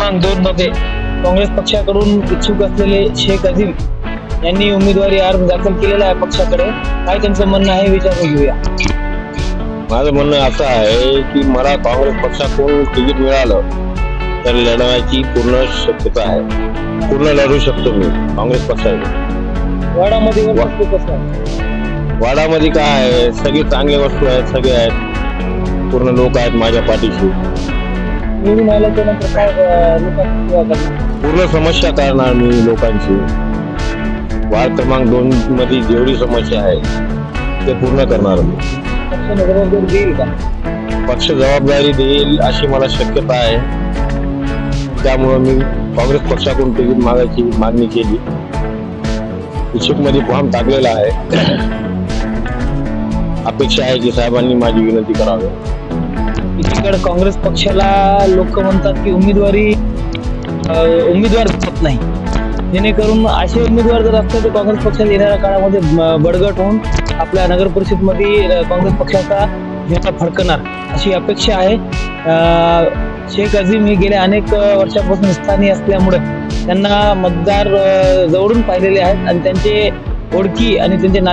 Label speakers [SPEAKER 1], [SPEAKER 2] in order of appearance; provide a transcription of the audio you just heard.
[SPEAKER 1] क्रमांक दोन मध्ये काँग्रेस पक्षाकडून इच्छुक असलेले शेख अझीम यांनी उमेदवारी अर्ज दाखल केलेला आहे पक्षाकडे. काय त्यांचं म्हणणं आहे विचारून घेऊया.
[SPEAKER 2] माझं म्हणणं असं आहे की मला काँग्रेस पक्षाकडून तिकीट मिळालं तर लढवायची पूर्ण शक्यता आहे. पूर्ण लढू शकतो मी काँग्रेस पक्षाने.
[SPEAKER 1] वाडामध्ये
[SPEAKER 2] वाडामध्ये काय आहे? सगळे चांगले वस्तू आहेत सगळे आहेत. पूर्ण लोक आहेत माझ्या पाठीशी.
[SPEAKER 1] निवडून आल्याच्यानंतर काय लोकांची
[SPEAKER 2] पूर्ण समस्या करणार मी लोकांची. वार्ड क्रमांक दोन मध्ये जेवढी समस्या आहे ते पूर्ण करणार मी.
[SPEAKER 1] पक्षाने जबाबदारी देईल का?
[SPEAKER 2] पक्ष जबाबदारी देईल अशी मला शक्यता आहे. त्यामुळं मी काँग्रेस पक्षाकडून तिकीट मागायची मागणी केली. इच्छुकमध्ये फॉर्म टाकलेला आहे. अपेक्षा आहे की साहेबांनी माझी विनंती करावी.
[SPEAKER 1] एकीकडे काँग्रेस पक्षाला लोक म्हणतात की उमेदवारी उमेदवार देत नाही. जेणेकरून असे उमेदवार जर असतात तर काँग्रेस पक्षाला येणाऱ्या काळामध्ये बडगट होऊन आपल्या नगर परिषदमध्ये काँग्रेस पक्षाचा झेंडा फडकणार अशी अपेक्षा आहे. शेख अझीम हे गेल्या अनेक वर्षापासून स्थानिक असल्यामुळे त्यांना मतदार जवळून पाहिलेले आहेत आणि त्यांचे ओळखी आणि त्यांचे नाते